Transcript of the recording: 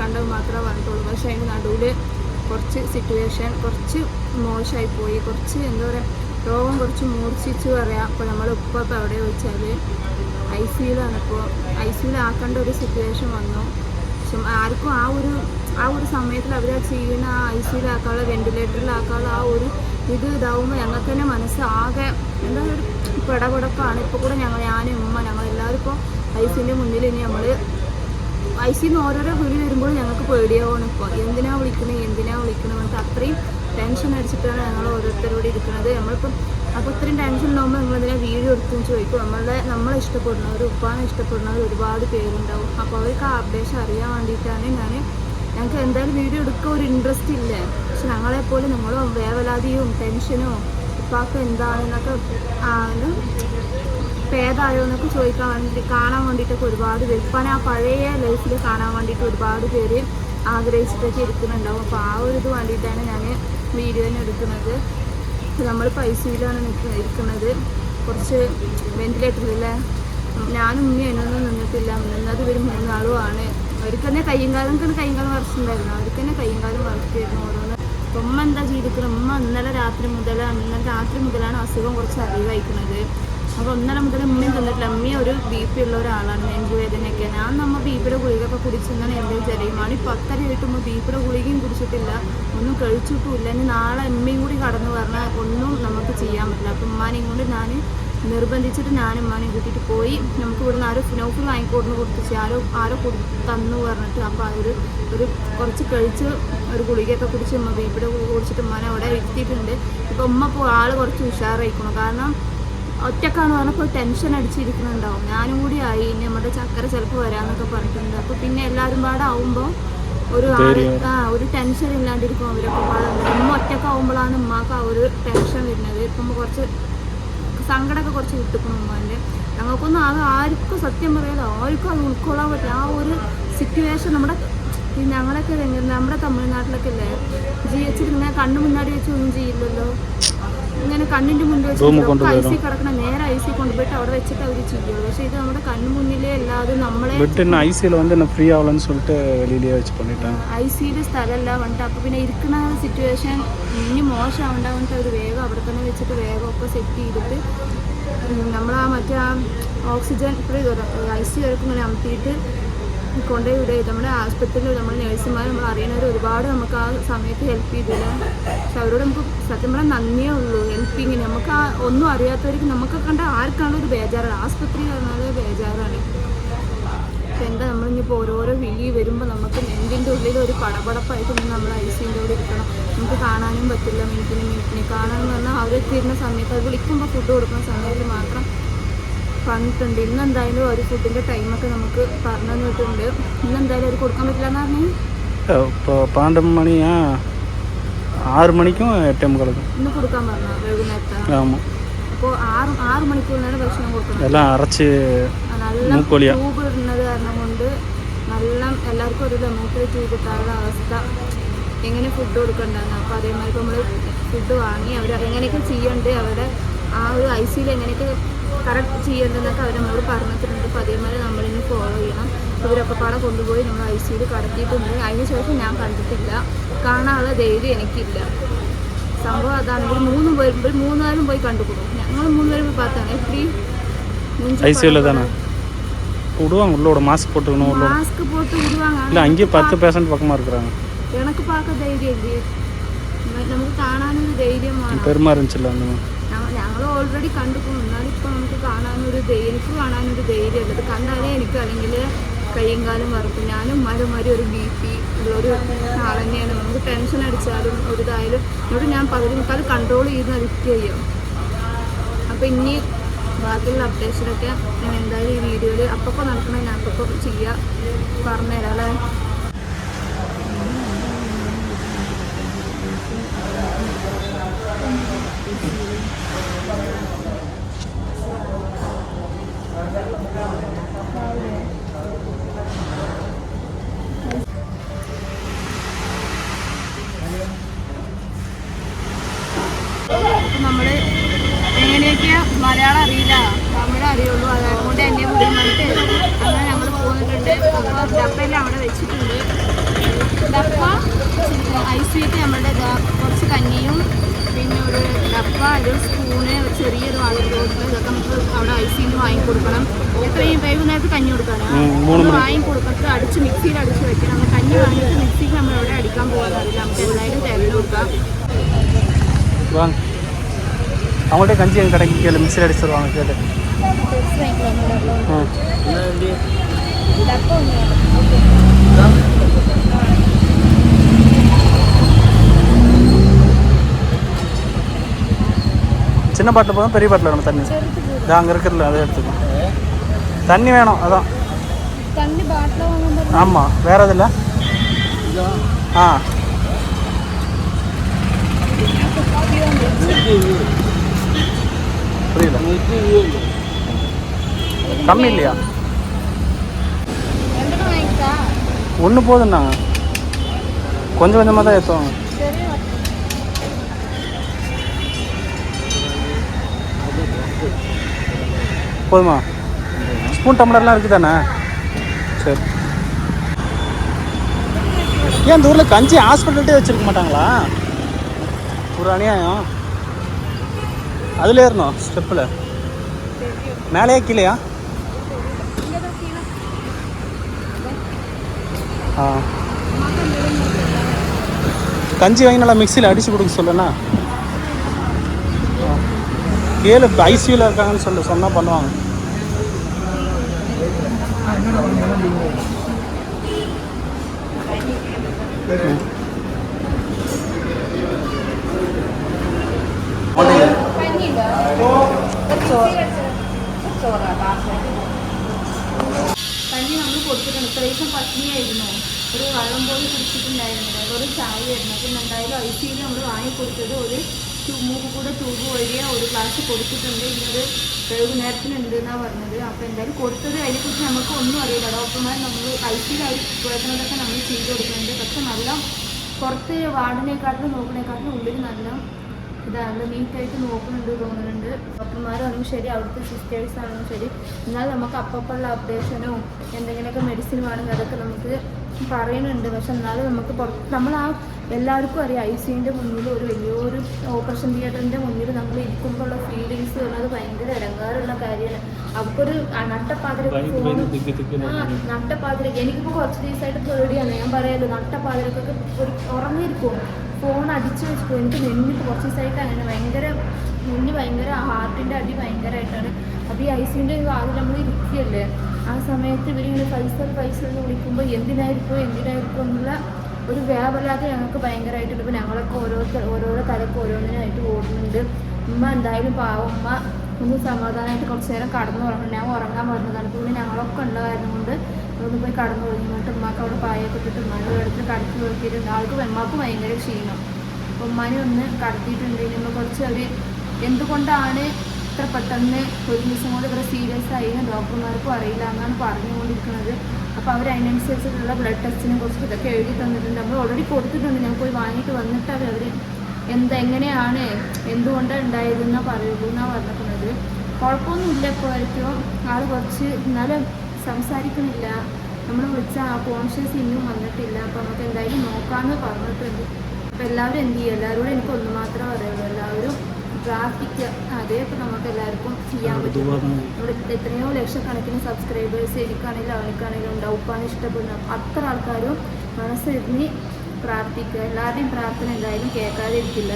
കണ്ടത് മാത്രമേ പറഞ്ഞിട്ടുള്ളൂ. പക്ഷേ അതിന് നടുവിൽ കുറച്ച് സിറ്റുവേഷൻ കുറച്ച് മോശമായി പോയി. കുറച്ച് എന്താ പറയുക രോഗം കുറച്ച് മൂർച്ഛിച്ചു പറയാം. അപ്പോൾ നമ്മൾ ഉപ്പ ഇപ്പോൾ എവിടെ വെച്ചാൽ ഐ സിയിലാണ് ഇപ്പോൾ ഐ സിയിലാക്കേണ്ട ഒരു സിറ്റുവേഷൻ വന്നു. പക്ഷെ ആർക്കും ആ ഒരു ആ ഒരു സമയത്തിൽ അവർ ആ ചെയ്യുന്ന ആ ഐ സിയിലാക്കാനുള്ള വെന്റിലേറ്ററിലാക്കാനുള്ള ആ ഒരു ഇത് ഇതാവുമ്പോൾ ഞങ്ങൾക്ക് തന്നെ മനസ്സ് ആകെ എന്താ ഒരു പിടപെടപ്പാണ്. ഇപ്പോൾ കൂടെ ഞങ്ങൾ ഞാനും ഉമ്മ ഞങ്ങൾ എല്ലാവരും ഇപ്പോൾ ഐ സിന്റെ മുന്നിൽ ഇനി നമ്മൾ ഐ നിന്ന് ഓരോരോ വിളി വരുമ്പോൾ ഞങ്ങൾക്ക് പേടിയാവാണ് ഇപ്പോൾ എന്തിനാ വിളിക്കണേ എന്തിനാ വിളിക്കണേ നമുക്ക് അത്രയും ടെൻഷൻ അടിച്ചിട്ടാണ് ഞങ്ങൾ ഓരോരുത്തരോട് ഇരിക്കുന്നത്. നമ്മളിപ്പം അപ്പോൾ ഇത്രയും ടെൻഷൻ ഉണ്ടാകുമ്പോൾ നമ്മളതിനെ വീഡിയോ എടുത്തു ചോദിക്കും? നമ്മളുടെ നമ്മളെ ഇഷ്ടപ്പെടുന്നവർ ഉപ്പാനെ ഇഷ്ടപ്പെടുന്നവർ ഒരുപാട് പേരുണ്ടാവും. അപ്പോൾ അവർക്ക് ആ അപ്ഡേഷൻ അറിയാൻ വേണ്ടിയിട്ടാണ് ഞാൻ ഞങ്ങൾക്ക് എന്തായാലും വീഡിയോ എടുക്കാൻ ഒരു ഇൻട്രസ്റ്റ് ഇല്ല. പക്ഷെ ഞങ്ങളെപ്പോലെ നിങ്ങൾ വേവലാതിയും ടെൻഷനും ഉപ്പാക്ക് എന്താണെന്നൊക്കെ ആ, ഭേദമായോ എന്നൊക്കെ ചോദിക്കാൻ വേണ്ടി കാണാൻ വേണ്ടിയിട്ടൊക്കെ ഒരുപാട് പേര്. ഇപ്പം ആ പഴയ ലൈഫിൽ കാണാൻ വേണ്ടിയിട്ട് ഒരുപാട് പേര് ആഗ്രഹിച്ചിട്ടൊക്കെ ഇരിക്കുന്നുണ്ടാവും. അപ്പോൾ ആ ഒരു ഇത് വേണ്ടിയിട്ടാണ് ഞാൻ വീഡിയോനെ എടുക്കുന്നത്. നമ്മൾ പൈസയിലാണ് നിൽക്കുന്നത് ഇരിക്കുന്നത്. കുറച്ച് വെന്റിലേറ്ററിലെ ഞാനും ഉമ്മയും എന്നൊന്നും നിന്നിട്ടില്ല. നിന്നത് ഇവർ മൂന്നാളും ആണ്. അവർക്ക് തന്നെ കയ്യും കാലം കയ്യും കാലം വരച്ചിട്ടുണ്ടായിരുന്നു അവർക്ക് തന്നെ കയ്യും കാലം വരച്ചായിരുന്നു ഓരോന്ന്. ഉമ്മ എന്താ ജീവിക്കുന്നത്? ഉമ്മ ഇന്നലെ രാത്രി മുതൽ ഇന്നലെ രാത്രി മുതലാണ് അസുഖം കുറച്ച് അറിവായിക്കുന്നത്. അപ്പോൾ ഒന്നര മുതൽ ഉമ്മയും തന്നിട്ടില്ല. അമ്മ ഒരു ബി പി ഉള്ള ഒരാളാണ് നെഞ്ചുവേദനയൊക്കെ ഞാൻ നമ്മ ബി പിയുടെ ഗുളികയൊക്കെ കുടിച്ചെന്നാണ് എന്റെ വിചാരം മണി പത്തര കിട്ടുമ്പോൾ ബി പിയുടെ ഗുളികയും കുടിച്ചിട്ടില്ല. ഒന്നും കഴിച്ചിട്ടുമില്ല. ഇനി നാളെ അമ്മയും കൂടി കടന്നു പറഞ്ഞാൽ ഒന്നും നമുക്ക് ചെയ്യാൻ പറ്റില്ല. അപ്പം ഉമ്മാനെയും കൊണ്ട് ഞാൻ നിർബന്ധിച്ചിട്ട് ഞാൻ ഉമ്മാനെയും കൂട്ടിയിട്ട് പോയി. നമുക്ക് ഇവിടുന്ന് ആരോ ഫിനോഫിൽ വാങ്ങിക്കൊടുന്ന് കൊടുത്തിച്ച് ആരോ ആരോ കൊടു തന്നു പറഞ്ഞിട്ട് അപ്പോൾ ഒരു ഒരു കുറച്ച് കഴിച്ച് ഒരു ഗുളികയൊക്കെ കുടിച്ച് ഉമ്മ ബി പിയുടെ ഗുളിക കുടിച്ചിട്ട് ഉമ്മാനെ അവിടെ ഇരുത്തിയിട്ടുണ്ട്. ഇപ്പോൾ ഉമ്മ ഇപ്പോൾ ആൾ കുറച്ച് ഉഷാറായിക്കണം. കാരണം ഒറ്റക്കാണ് പറഞ്ഞപ്പോൾ ടെൻഷൻ അടിച്ചിരിക്കുന്നുണ്ടാവും. ഞാനും കൂടി ആയി ഇനി നമ്മുടെ ചക്കര ചിലപ്പോൾ വരാന്നൊക്കെ പറഞ്ഞിട്ടുണ്ട്. അപ്പോൾ പിന്നെ എല്ലാവരും പാടെ ആവുമ്പോൾ ഒരു ആൾ ആ ഒരു ടെൻഷൻ ഇല്ലാണ്ടിരിക്കും അവരൊക്കെ പാടെ ഉമ്മ ഒറ്റക്കാവുമ്പോഴാണ് ഉമ്മാക്ക് ആ ഒരു ടെൻഷൻ വരുന്നത്. ഇപ്പം കുറച്ച് സങ്കടമൊക്കെ കുറച്ച് വിട്ടിക്കണം ഉമ്മാന്റെ ഞങ്ങൾക്കൊന്നും അത് ആർക്കും സത്യം പറയാതെ ആർക്കും അത് ഉൾക്കൊള്ളാൻ പറ്റില്ല. ആ ഒരു സിറ്റുവേഷൻ നമ്മുടെ ഈ ഞങ്ങളൊക്കെ നമ്മുടെ തമിഴ്നാട്ടിലൊക്കെ അല്ലേ? ജീവിച്ചിരുന്ന കണ്ണു മുന്നാടി വെച്ച് ഒന്നും ചെയ്യില്ലല്ലോ. ഇങ്ങനെ കണ്ണിന്റെ മുന്നിൽ വെച്ച് ഐ സി കിടക്കണ നേരെ ഐ സി കൊണ്ടുപോയിട്ട് അവിടെ വെച്ചിട്ട് അവർ ചെയ്യുള്ളൂ പക്ഷെ ഇത് നമ്മുടെ കണ്ണു മുന്നിലേ അല്ലാതെ നമ്മളെ பெட் என்ன ஐசியில் வந்து என்ன ஃப்ரீ ஆகலன்னு சொல்லிட்டு வெளியிலேயே வச்சு பண்ணிட்டாங்க ഐ സിയുടെ സ്ഥലമല്ല വന്നിട്ട് അപ്പോൾ പിന്നെ ഇരിക്കുന്ന സിറ്റുവേഷൻ ഇനി മോശമാവണ്ട വന്നിട്ട് അവർ വേഗം അവിടെ തന്നെ വെച്ചിട്ട് വേഗം ഒക്കെ സെറ്റ് ചെയ്തിട്ട് നമ്മൾ ആ മറ്റേ ആ ഓക്സിജൻ ഐ സി വരക്ക് ഇങ്ങനെ അമർത്തിയിട്ട് കൊണ്ടുപോയി ഇവിടെ നമ്മുടെ ആശുപത്രിയിൽ നമ്മൾ നേഴ്സുമാർ നമ്മൾ അറിയണവർ ഒരുപാട് നമുക്ക് ആ സമയത്ത് ഹെൽപ്പ് ചെയ്തില്ല. പക്ഷെ അവരോട് നമുക്ക് സത്യം പറഞ്ഞാൽ നന്ദിയേ ഉള്ളൂ. ഹെൽപ്പിങ്ങിന് നമുക്ക് ആ ഒന്നും അറിയാത്തവർക്ക് നമുക്ക് കണ്ട ആർക്കാണോ ഒരു ബേജാറാണ്. ആശുപത്രി പറഞ്ഞാൽ ബേജാറാണ്. പക്ഷെ എന്താ നമ്മളിപ്പോൾ ഓരോരോ വിളി വരുമ്പോൾ നമുക്ക് നെഞ്ചിന്റെ ഉള്ളിൽ ഒരു പടപടപ്പായിട്ട് നമ്മൾ ഐ സിന്റെ കൂടെ ഇരിക്കണം. നമുക്ക് കാണാനും പറ്റില്ല. മിനിറ്റിന് മിനിറ്റിന് കാണാമെന്ന് പറഞ്ഞാൽ അവർ ഇരുന്ന സമയത്ത് അത് വിളിക്കുമ്പോൾ ഫുഡ് കൊടുക്കുന്ന സമയത്ത് മാത്രം വന്നിട്ടുണ്ട് ഇന്ന് എന്തായാലും ഒരു ഫുഡിന്റെ ടൈമൊക്കെ നമുക്ക് പറഞ്ഞു തന്നിട്ടുണ്ട്. ഇന്ന് എന്തായാലും അത് കൊടുക്കാൻ പറ്റില്ല എന്ന് പറഞ്ഞു ഇപ്പോൾ ആറ് മണിക്കും ഇന്ന് കൊടുക്കാൻ പറഞ്ഞു എങ്ങനെയൊക്കെ അവരുടെ ആ ഒരു ഐ സിയിൽ എങ്ങനെയൊക്കെ കറക്റ്റ് ചെയ്യേണ്ടതെന്നൊക്കെ അവർ നമ്മളോട് പറഞ്ഞിട്ടുണ്ട് അപ്പോൾ അതേമാതിരി നമ്മളിനി ഫോളോ ചെയ്യണം അപ്പോൾ ഇവരൊക്കെ പാടെ കൊണ്ടുപോയി നമ്മൾ ഐ സിയിൽ കടത്തിയിട്ടുണ്ട് അതിന് ശേഷം ഞാൻ കണ്ടിട്ടില്ല കാണാനുള്ള ധൈര്യം എനിക്കില്ല സംഭവം അതാണ് ഇവർ മൂന്ന് പേരും ഇവർ മൂന്നുപേരും പോയി കണ്ടുകൊടുക്കും ഞങ്ങൾ മൂന്നുപേരും പോയി பார்த்தாங்க எப்படி ஐசியூவில் தானே விடுவாங்க உள்ளோட மாஸ்க் போட்டுக்கணும் உள்ள மாஸ்க் போட்டு விடுவாங்க இல்லை அங்கேயே பத்து பேஷண்ட் பக்கமாக இருக்கிறாங்க எனக்கு பார்க்க தைரியம் இல்லையே നമ്മ- നമുക്ക് കാണാനൊരു ധൈര്യം വേണം பெருமா இருந்துச்சுல்ல அந்த மாதிரி ഞങ്ങൾ ഓൾറെഡി കണ്ടുപോകും എന്നാലും ഇപ്പൊ നമുക്ക് കാണാനൊരു ധൈര്യം എനിക്ക് കാണാനൊരു ധൈര്യം ഉള്ളത് കണ്ടാലേ എനിക്ക് അല്ലെങ്കിൽ കയ്യും കാലും വറുക്കും ഞാനും മരുമാരി ഒരു ബി പി ഉള്ളൊരു ആൾ തന്നെയാണ്. നമുക്ക് ടെൻഷൻ അടിച്ചാലും ഒരു ഇതായാലും എന്നോട് ഞാൻ പകുതി മുക്കാൽ കൺട്രോൾ വ്യക്തി ചെയ്യാം അപ്പോൾ ഇനി ബാക്കിയുള്ള അപ്ഡേഷനൊക്കെ ഞാൻ എന്തായാലും ഈ വീഡിയോയിൽ അപ്പോൾ നടക്കണം. ഞാൻ അപ്പപ്പോൾ ചെയ്യാം. പറഞ്ഞുതരാം അല്ലേ? അപ്പം നമ്മൾ എങ്ങനെയൊക്കെയാ മലയാളം അറിയില്ല. തമിഴ് അറിയുള്ളൂ. അതുകൊണ്ട് എന്നെ വിടുന്നുണ്ട് അങ്ങനെ ഞങ്ങൾ പോന്നിട്ടുണ്ട്. അപ്പോൾ ഡബ്ബെല്ലാം അവിടെ വെച്ചിട്ടുണ്ട്. ഡപ്പ ഐസ്വീറ്റ് നമ്മുടെ ദാ കുറച്ച് കഞ്ഞിയും പിന്നെ ഒരു ഡപ്പ ഒരു സ്പൂണ് ഒരു ചെറിയൊരു വാട്ടർ ബോട്ടിൽ ഇതൊക്കെ നമുക്ക് അവിടെ ഐസിൽ നിന്ന് വാങ്ങി കൊടുക്കണം എത്രയും വൈകുന്നേരത്ത് കഞ്ഞി കൊടുക്കാനാണ് ഉം, മൂന്ന് മണി. വാങ്ങി കൊടുത്തിട്ട് അടിച്ച് മിക്സിയിൽ അടിച്ച് വെക്കണം നമ്മൾ കഞ്ഞി വാങ്ങിയിട്ട് മിക്സിയിൽ നമ്മൾ എവിടെ അടിക്കാൻ പോകാറില്ല നമുക്ക് എന്തായാലും തിരഞ്ഞു കൊടുക്കാം வாங்க அவங்கள்ட்ட கஞ்சி எங்கள் கடைக்கு கேளு மிக்சியில் அடிச்சு தருவாங்க கேளு ம் சின்ன பாட்டில் போதும் பெரிய பாட்டில் வேணும் தண்ணி. இது அங்கே இருக்கிறதுல அதை எடுத்துக்கோ. தண்ணி வேணும் அதான். ஆமாம் வேற எது இல்லை? ஆ. புரியல கம்மி இல்லையா? ஒன்று போதுண்ணா கொஞ்சம் கொஞ்சமாக தான் ஏற்றுவாங்க போதுமா? ஸ்பூன் டம்ளர்லாம் இருக்குது தானே சரி. ஏன் இந்த ஊரில் கஞ்சி ஹாஸ்பிட்டல்கிட்டே வச்சுருக்க மாட்டாங்களா? ஒரு அநியாயம். அதில் ஏறணும் ஸ்டெப்பில். மேலேயே கீழேயா? ஆ. கஞ்சி வாங்கி நல்லா மிக்சியில் அடித்து கொடுக்க சொல்லுண்ணா. கேளு ஐசியூவில் இருக்காங்கன்னு சொல்லு சொன்னால் பண்ணுவாங்க. കഞ്ഞി നമ്മൾ കൊടുത്തിട്ടുണ്ട് ഇത്ര ദിവസം പത്നിയായിരുന്നു ഒരു വെള്ളം പോലും കുടിച്ചിട്ടുണ്ടായിരുന്നില്ല ഒരു ചായ ആയിരുന്നു അപ്പം എന്തായാലും ഐ സിയിൽ നമ്മൾ വാങ്ങിക്കൊടുത്തത് ഒരു മൂക്ക് കൂടെ ട്യൂബ് വഴിയ ഒരു ഗ്ലാസ് കൊടുത്തിട്ടുണ്ട്. ഇന്നൊരു വൈകുന്നേരത്തിനുണ്ട് എന്നാണ് പറഞ്ഞത്. അപ്പോൾ എന്തായാലും കൊടുത്തത് അതിനെക്കുറിച്ച് നമുക്ക് ഒന്നും അറിയില്ല. ഡോക്ടർമാർ നമ്മൾ ഐ സിയിൽ അവർ കുഴക്കുന്നതൊക്കെ നമ്മൾ ചെയ്ത് കൊടുക്കുന്നുണ്ട്. പക്ഷെ നല്ല പുറത്ത് വാർഡിനെക്കാട്ടിലും നോക്കണേക്കാട്ടിലും ഉള്ളിൽ നല്ല ഇതാണ്. നീറ്റായിട്ട് നോക്കുന്നുണ്ട് തോന്നുന്നുണ്ട്. ഡോക്ടർമാരാണെങ്കിലും ശരി അവിടുത്തെ സിസ്റ്റേഴ്സ് ആണെങ്കിലും ശരി. എന്നാൽ നമുക്ക് അപ്പപ്പുള്ള അപ്ഡേഷനോ എന്തെങ്കിലുമൊക്കെ മെഡിസിൻ വേണമെങ്കിൽ അതൊക്കെ നമുക്ക് പറയുന്നുണ്ട്. പക്ഷെ എന്നാലും നമുക്ക് പുറത്ത് നമ്മൾ ആ എല്ലാവർക്കും അറിയാം. ഐ സിന്റെ മുന്നിൽ ഒരു വലിയൊരു ഓപ്പറേഷൻ തിയേറ്ററിന്റെ മുന്നിൽ നമ്മൾ ഇരിക്കുമ്പോഴുള്ള ഫീലിങ്സ് പറഞ്ഞത് ഭയങ്കര ഇടങ്ങാറുള്ള കാര്യമാണ്. അവർക്കൊരു നട്ടപ്പാതിരക്ക് ഫോൺ ആ നട്ടപ്പാതിരക്ക്. എനിക്കിപ്പോൾ കുറച്ച് ദിവസമായിട്ട് പേടിയാണ് ഞാൻ പറയാലോ നട്ടപ്പാതിരക്കൊക്കെ ഒരു ഉറങ്ങിയിരിക്കും ഫോൺ അടിച്ചു വെച്ചു. എനിക്ക് നെഞ്ഞ് കുറച്ച് ദിവസമായിട്ട് അങ്ങനെ ഭയങ്കര നെഞ്ഞ് ഭയങ്കര ഹാർട്ടിന്റെ അടി ഭയങ്കരമായിട്ടാണ്. അപ്പോൾ ഈ ഐസിന്റെ വാതിൽ നമ്മൾ ഇരിക്കുകയല്ലേ ആ സമയത്ത് ഇവരിങ്ങനെ പൈസ പൈസ എന്ന് വിളിക്കുമ്പോൾ എന്തിനായിരിക്കും എന്തിനായിരിക്കും എന്നുള്ള ഒരു വ്യാപലാതെ ഞങ്ങൾക്ക് ഭയങ്കരമായിട്ടുണ്ട്. ഇപ്പോൾ ഞങ്ങളൊക്കെ ഓരോ ഓരോരോ തലക്ക് ഓരോന്നിനായിട്ട് ഓടുന്നുണ്ട്. ഉമ്മ എന്തായാലും പാവം ഉമ്മ ഒന്ന് സമാധാനമായിട്ട് കുറച്ച് നേരം കടന്നു ഉറങ്ങും ഞാൻ ഉറങ്ങാൻ പറഞ്ഞതാണ് പിന്നെ ഞങ്ങളൊക്കെ ഉള്ള കാരണം കൊണ്ട് ഒന്ന് പോയി കടന്നു ഉറങ്ങിയിട്ട് ഉമ്മാക്ക് അവിടെ പായൊക്കെ ഇട്ടിട്ട് ഉമ്മാന്റെ വെള്ളത്തിൽ കടത്തി നോക്കിയിട്ടുണ്ട് ആൾക്ക് ഉമ്മാക്ക് ഭയങ്കര ക്ഷീണം. അപ്പോൾ ഉമ്മാനെ ഒന്ന് കടത്തിയിട്ടുണ്ട് നമ്മൾ കുറച്ച് അവർ എന്തുകൊണ്ടാണ് ഇത്ര പെട്ടെന്ന് ഒരു ദിവസം കൊണ്ട് ഇത്ര സീരിയസ് ആയി ഡോക്ടർമാർക്കും അറിയില്ല എന്നാണ് പറഞ്ഞുകൊണ്ടിരിക്കുന്നത്. അപ്പോൾ അവർ അതിനനുസരിച്ചിട്ടുള്ള ബ്ലഡ് ടെസ്റ്റിനെ കുറിച്ച് ഇതൊക്കെ എഴുതി തന്നിട്ടുണ്ട്. നമ്മൾ ഓൾറെഡി കൊടുത്തിട്ടുണ്ട്. ഞാൻ പോയി വാങ്ങിയിട്ട് വന്നിട്ട് അവർ എന്ത് എങ്ങനെയാണ് എന്തുകൊണ്ടാണ് ഉണ്ടായതെന്നാണ് പറയുള്ളൂ എന്നാണ് പറഞ്ഞിട്ടുള്ളത്. കുഴപ്പമൊന്നുമില്ല ഇപ്പോൾ ആയിരിക്കും ആൾ കുറച്ച് എന്നാലും സംസാരിക്കുന്നില്ല. നമ്മൾ വിളിച്ച ആ കോൺഷ്യസ് ഇന്നും വന്നിട്ടില്ല. അപ്പോൾ നമുക്ക് എന്തായാലും നോക്കാമെന്ന് പറഞ്ഞിട്ടുണ്ട്. അപ്പോൾ എല്ലാവരും എന്ത് ചെയ്യുക എല്ലാവരോടും എനിക്ക് ഒന്ന് മാത്രമേ പറയുള്ളൂ. എല്ലാവരും പ്രാർത്ഥിക്കുക. അതേ ഇപ്പോൾ നമുക്ക് എല്ലാവർക്കും ചെയ്യാൻ പറ്റും. ഇവിടെ എത്രയോ ലക്ഷക്കണക്കിന് സബ്സ്ക്രൈബേഴ്സ് എനിക്കാണെങ്കിലും അവനക്കാണെങ്കിലും ഉണ്ടാവും ഉപ്പാണ് ഇഷ്ടപ്പെടുന്ന അത്ര ആൾക്കാരും മനസ്സിരുന്ന് പ്രാർത്ഥിക്കുക. എല്ലാവരുടെയും പ്രാർത്ഥന എന്തായാലും കേൾക്കാതിരിക്കില്ല.